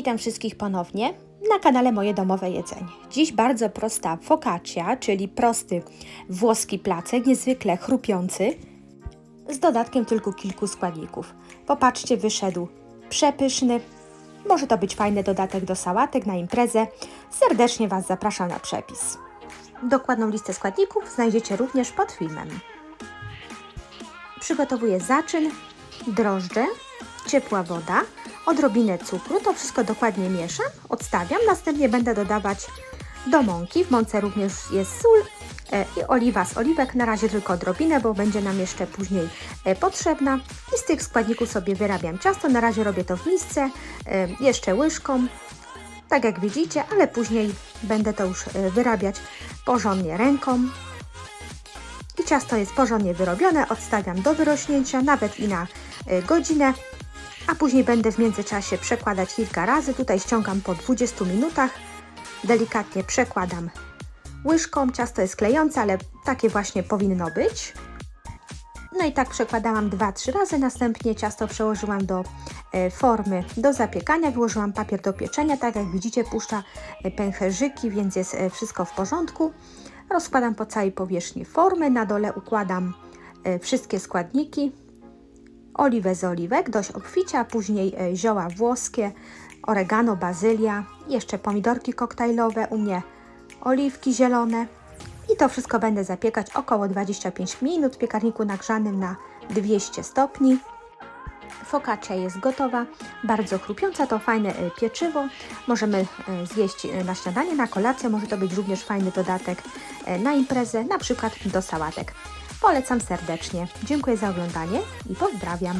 Witam wszystkich ponownie na kanale Moje Domowe Jedzenie. Dziś bardzo prosta focaccia, czyli prosty włoski placek, niezwykle chrupiący, z dodatkiem tylko kilku składników. Popatrzcie, wyszedł przepyszny. Może to być fajny dodatek do sałatek na imprezę. Serdecznie Was zapraszam na przepis. Dokładną listę składników znajdziecie również pod filmem. Przygotowuję zaczyn, drożdże, ciepła woda, odrobinę cukru. To wszystko dokładnie mieszam, odstawiam. Następnie będę dodawać do mąki. W mące również jest sól e, i oliwa z oliwek. Na razie tylko odrobinę, bo będzie nam jeszcze później e, potrzebna. I z tych składników sobie wyrabiam ciasto. Na razie robię to w misce, e, jeszcze łyżką. Tak jak widzicie, ale później będę to już wyrabiać porządnie ręką. I ciasto jest porządnie wyrobione, odstawiam do wyrośnięcia, nawet i na godzinę, a później będę w międzyczasie przekładać kilka razy. Tutaj ściągam po 20 minutach, delikatnie przekładam łyżką. Ciasto jest klejące, ale takie właśnie powinno być. No i tak przekładałam 2-3 razy, następnie ciasto przełożyłam do e, formy do zapiekania, wyłożyłam papier do pieczenia, tak jak widzicie puszcza e, pęcherzyki, więc jest e, wszystko w porządku. Rozkładam po całej powierzchni formy, na dole układam wszystkie składniki, oliwę z oliwek, dość obficie, a później e, zioła włoskie, oregano, bazylia, jeszcze pomidorki koktajlowe, u mnie oliwki zielone. I to wszystko będę zapiekać około 25 minut w piekarniku nagrzanym na 200 stopni. Focaccia jest gotowa, bardzo chrupiąca, to fajne e, pieczywo. Możemy e, zjeść e, na śniadanie, na kolację, może to być również fajny dodatek na imprezę, na przykład do sałatek. Polecam serdecznie. Dziękuję za oglądanie i pozdrawiam.